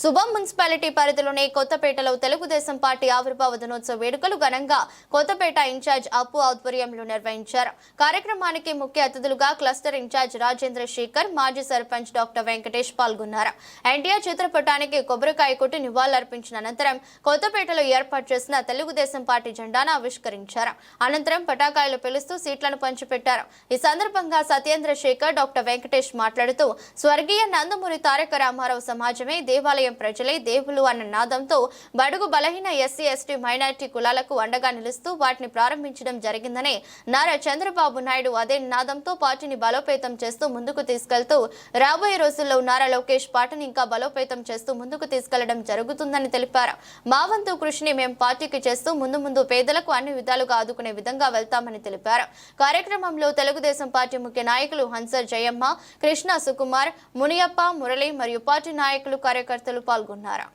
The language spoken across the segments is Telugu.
శుభం మున్సిపాలిటీ పరిధిలోని కొత్తపేటలో తెలుగుదేశం పార్టీ ఆవిర్భావ దినోత్సవ వేడుకలు ఘనంగా కొత్తపేట ఇన్ఛార్జ్ అప్పు ఆధ్వర్యంలో నిర్వహించారు. కార్యక్రమానికి ముఖ్య అతిథులుగా క్లస్టర్ ఇన్ఛార్జ్ రాజేంద్ర శేఖర్ మాజీ సర్పంచ్ డాక్టర్ వెంకటేష్ పాల్గొన్నారు. ఎన్టీఆర్ చిత్రపటానికి కొబ్బరికాయ కొట్టి నివాళులర్పించిన అనంతరం కొత్తపేటలో ఏర్పాటు చేసిన తెలుగుదేశం పార్టీ జెండాను ఆవిష్కరించారు. అనంతరం పటాకాయలు పిలుస్తూ సీట్లను పంచిపెట్టారు. ఈ సందర్భంగా సత్యేంద్ర శేఖర్ డాక్టర్ వెంకటేష్ మాట్లాడుతూ స్వర్గీయ నందమూరి తారక రామారావు సమాజమే దేవాలయ ప్రజలే దేవులు అన్న నాదంతో బడుగు బలహీన ఎస్సీ ఎస్టీ మైనారిటీ కులాలకు అండగా నిలుస్తూ వాటిని ప్రారంభించడం జరిగిందని నారా చంద్రబాబు నాయుడు అదే నాదంతో పార్టీని బలోపేతం చేస్తూ ముందుకు తీసుకెళ్తూ రాబోయే రోజుల్లో నారా లోకేష్ పార్టీని ఇంకా బలోపేతం చేస్తూ ముందుకు తీసుకెళ్ళడం జరుగుతుందని తెలిపారు. మా వంతు కృషిని మేము పార్టీకి చేస్తూ ముందు ముందు పేదలకు అన్ని విధాలుగా ఆదుకునే విధంగా వెళ్తామని తెలిపారు. కార్యక్రమంలో తెలుగుదేశం పార్టీ ముఖ్య నాయకులు హన్సర్ జయమ్మ కృష్ణ సుకుమార్ మునియప్ప మురళి మరియు పార్టీ నాయకులు కార్యకర్తలు పాల్గొన్నారు?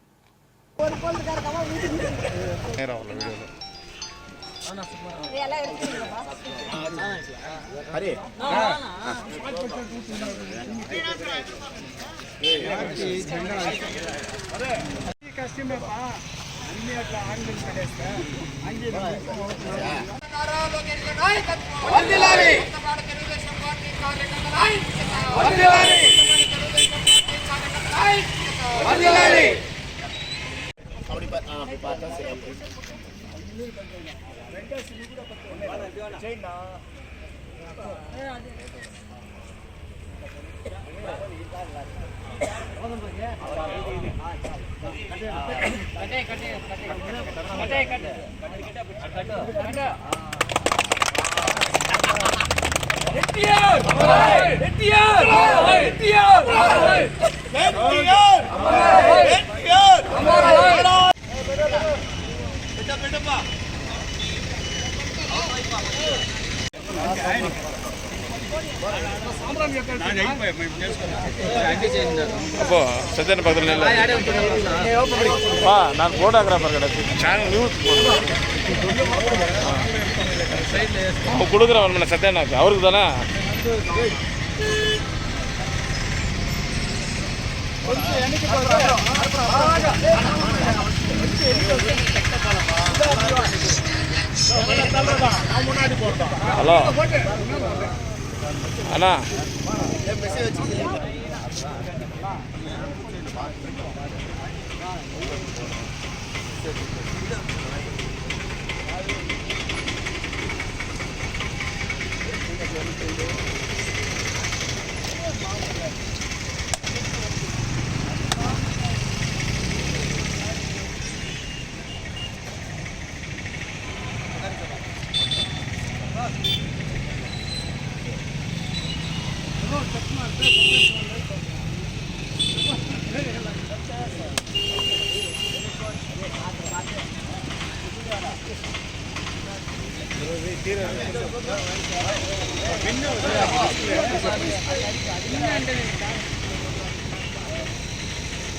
కార్యకర్తలై వర్ధిల్లాలి. తెలుగుదేశం ఎన్టీఆర్ ఎన్టీఆర్ ಅಬ್ಬೋ ಸದ್ಯನ ಪಕ್ಕದಲ್ಲಿ ಹಾಂ ನಾನು ಫೋಟೋಗ್ರಾಫರ್ ಕಡೆ ಚಾನಲ್ ನ್ಯೂಸ್ ಹಾಂ ಕುಡಿದ್ರವಲ್ಲ ಸದ್ಯನ ಅವ್ರಿಗೆ ತಾನಾ ஹலோ అన్నా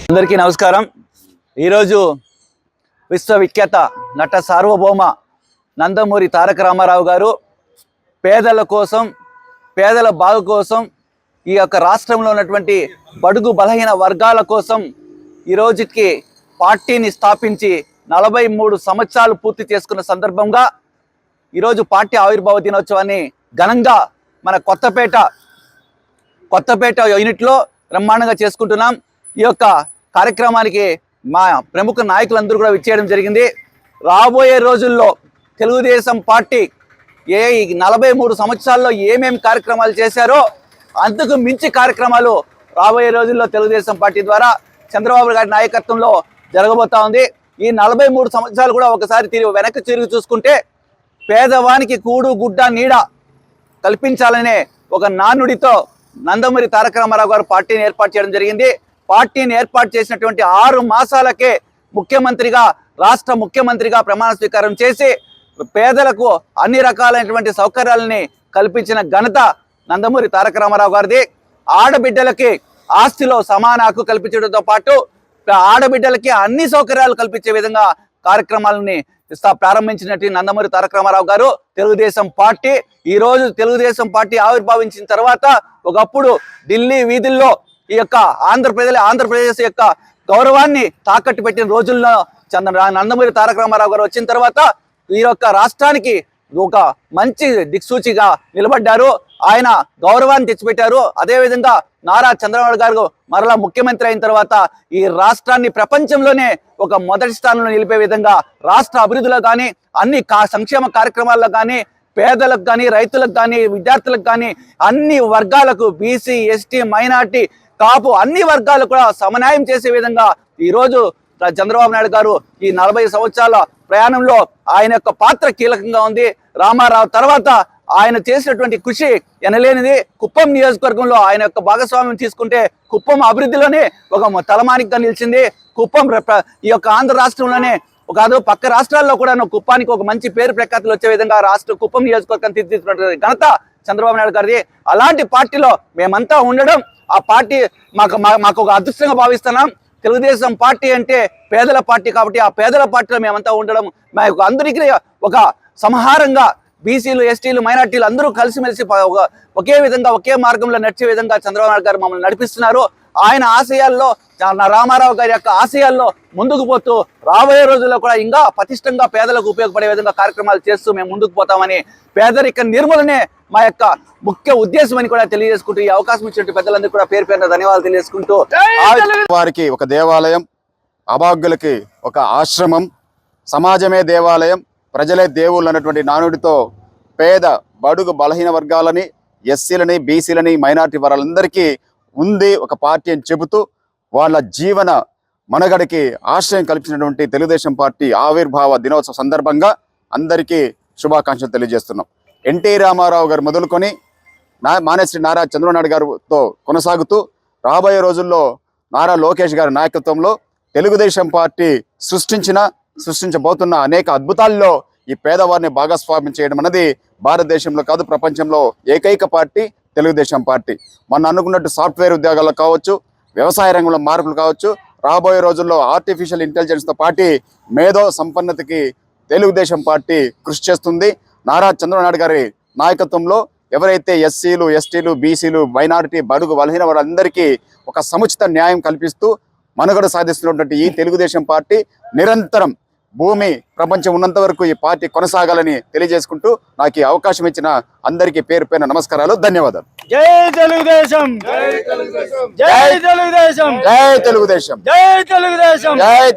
అందరికీ నమస్కారం. ఈరోజు విశ్వవిఖ్యాత నట సార్వభౌమ నందమూరి తారక రామారావు గారు పేదల కోసం పేదల బాగు కోసం ఈ యొక్క రాష్ట్రంలో ఉన్నటువంటి బడుగు బలహీన వర్గాల కోసం ఈ రోజుకి పార్టీని స్థాపించి నలభై మూడు సంవత్సరాలు పూర్తి చేసుకున్న సందర్భంగా ఈరోజు పార్టీ ఆవిర్భావ దినోత్సవాన్ని ఘనంగా మన కొత్తపేట కొత్తపేట యూనిట్లో బ్రహ్మాండంగా చేసుకుంటున్నాం. ఈ యొక్క కార్యక్రమానికి మా ప్రముఖ నాయకులందరూ కూడా విచ్చేయడం జరిగింది. రాబోయే రోజుల్లో తెలుగుదేశం పార్టీ ఏ నలభై మూడు సంవత్సరాల్లో ఏమేమి కార్యక్రమాలు చేశారో అంతకు మించి కార్యక్రమాలు రాబోయే రోజుల్లో తెలుగుదేశం పార్టీ ద్వారా చంద్రబాబు గారి నాయకత్వంలో జరగబోతా ఉంది. ఈ నలభై మూడు సంవత్సరాలు కూడా ఒకసారి తిరిగి వెనక్కి తిరిగి చూసుకుంటే పేదవానికి కూడు గుడ్డ నీడ కల్పించాలనే ఒక నానుడితో నందమూరి తారక రామారావు గారు పార్టీని ఏర్పాటు చేయడం జరిగింది. పార్టీని ఏర్పాటు చేసినటువంటి ఆరు మాసాలకే ముఖ్యమంత్రిగా రాష్ట్ర ముఖ్యమంత్రిగా ప్రమాణ స్వీకారం చేసి పేదలకు అన్ని రకాలైనటువంటి సౌకర్యాలని కల్పించిన ఘనత నందమూరి తారక రామారావు గారిది ఆడబిడ్డలకి ఆస్తిలో సమాన హక్కు కల్పించడంతో పాటు ఆడబిడ్డలకి అన్ని సౌకర్యాలు కల్పించే విధంగా కార్యక్రమాలని ప్రారంభించినట్టు నందమూరి తారక రామారావు గారు తెలుగుదేశం పార్టీ. ఈ రోజు తెలుగుదేశం పార్టీ ఆవిర్భావించిన తర్వాత ఒకప్పుడు ఢిల్లీ వీధుల్లో ఈ యొక్క ఆంధ్రప్రదేశ్ ఆంధ్రప్రదేశ్ యొక్క గౌరవాన్ని తాకట్టు పెట్టిన రోజుల్లో చంద్ర నందమూరి తారక రామారావు గారు వచ్చిన తర్వాత ఈ యొక్క రాష్ట్రానికి ఒక మంచి దిక్సూచిగా నిలబడ్డారు. ఆయన గౌరవాన్ని తెచ్చిపెట్టారు. అదేవిధంగా నారా చంద్రబాబు గారు మరలా ముఖ్యమంత్రి అయిన తర్వాత ఈ రాష్ట్రాన్ని ప్రపంచంలోనే ఒక మొదటి స్థానంలో నిలిపే విధంగా రాష్ట్ర అభివృద్ధిలో కానీ అన్ని కా సంక్షేమ కార్యక్రమాల్లో కానీ పేదలకు కానీ రైతులకు కానీ విద్యార్థులకు కానీ అన్ని వర్గాలకు బీసీ ఎస్టీ మైనార్టీ కాపు అన్ని వర్గాలకు కూడా సమన్యాయం చేసే విధంగా ఈ రోజు చంద్రబాబు నాయుడు గారు ఈ నలభై సంవత్సరాల ప్రయాణంలో ఆయన యొక్క పాత్ర కీలకంగా ఉంది. రామారావు తర్వాత ఆయన చేసినటువంటి కృషి ఎనలేనిది కుప్పం నియోజకవర్గంలో ఆయన యొక్క భాగస్వామ్యం తీసుకుంటే కుప్పం అభివృద్ధిలోనే ఒక తలమానికగా నిలిచింది. కుప్పం ఈ యొక్క ఆంధ్ర రాష్ట్రంలోనే కాదు పక్క రాష్ట్రాల్లో కూడా కుప్పానికి ఒక మంచి పేరు ప్రఖ్యాతులు వచ్చే విధంగా రాష్ట్ర కుప్పం నియోజకవర్గం తీర్చిదిద్దినటువంటి ఘనత చంద్రబాబు నాయుడు గారిది. అలాంటి పార్టీలో మేమంతా ఉండడం ఆ పార్టీ మాకు మా- మాకు ఒక అదృష్టంగా భావిస్తున్నాం. తెలుగుదేశం పార్టీ అంటే పేదల పార్టీ కాబట్టి ఆ పేదల పార్టీలో మేమంతా ఉండడం మాకు అందరికీ ఒక సంహారంగా బీసీలు ఎస్టీలు మైనార్టీలు అందరూ కలిసిమెలిసి ఒక ఒకే విధంగా ఒకే మార్గంలో నడిచే విధంగా చంద్రబాబు నాయుడు గారు మమ్మల్ని నడిపిస్తున్నారు. ఆయన ఆశయాల్లో నా రామారావు గారి యొక్క ఆశయాల్లో ముందుకు పోతూ రాబోయే రోజుల్లో కూడా ఇంకా పటిష్టంగా పేదలకు ఉపయోగపడే విధంగా కార్యక్రమాలు చేస్తూ మేము ముందుకు పోతామని పేదరిక నిర్మూలనే మా యొక్క ముఖ్య ఉద్దేశం అని కూడా తెలియజేసుకుంటూ ఈ అవకాశం ఇచ్చినట్టు పెద్దలందరికీ కూడా పేరు పేరున ధన్యవాదాలు తెలియజేసుకుంటూ వారికి ఒక దేవాలయం అభాగ్యులకి ఒక ఆశ్రమం సమాజమే దేవాలయం ప్రజలే దేవుళ్ళు అన్నటువంటి నానుడితో పేద బడుగు బలహీన వర్గాలని ఎస్సీలని బీసీలని మైనార్టీ వారందరికీ ఉంది ఒక పార్టీ అని చెబుతూ వాళ్ళ జీవన మనగడికి ఆశ్రయం కల్పించినటువంటి తెలుగుదేశం పార్టీ ఆవిర్భావ దినోత్సవ సందర్భంగా అందరికీ శుభాకాంక్షలు తెలియజేస్తున్నాం. ఎన్టీ రామారావు గారు మొదలుకొని నా మానేశ్రీ నారా చంద్రబాబు గారుతో గారితో కొనసాగుతూ రాబోయే రోజుల్లో నారా లోకేష్ గారి నాయకత్వంలో తెలుగుదేశం పార్టీ సృష్టించిన సృష్టించబోతున్న అనేక అద్భుతాల్లో ఈ పేదవారిని భాగస్వామ్యం చేయడం అనేది భారతదేశంలో కాదు ప్రపంచంలో ఏకైక పార్టీ తెలుగుదేశం పార్టీ. మన అనుకున్నట్టు సాఫ్ట్వేర్ ఉద్యోగాల్లో కావచ్చు వ్యవసాయ రంగంలో మార్పులు కావచ్చు రాబోయే రోజుల్లో ఆర్టిఫిషియల్ ఇంటెలిజెన్స్తో పార్టీ మేధో సంపన్నతకి తెలుగుదేశం పార్టీ కృషి చేస్తుంది. నారా చంద్రబాబు గారి నాయకత్వంలో ఎవరైతే ఎస్సీలు ఎస్టీలు బీసీలు మైనారిటీ బడుగు బలహీన వారందరికీ ఒక సముచిత న్యాయం కల్పిస్తూ మనుగడ సాధిస్తున్నటువంటి ఈ తెలుగుదేశం పార్టీ నిరంతరం భూమి ప్రపంచం ఉన్నంత వరకు ఈ పార్టీ కొనసాగాలని తెలియజేసుకుంటూ నాకు ఈ అవకాశం ఇచ్చిన అందరికీ పేరు పేరున నమస్కారాలు ధన్యవాదాలు. జై తెలుగుదేశం! జై తెలుగుదేశం! జై తెలుగుదేశం! జై తెలుగుదేశం! జై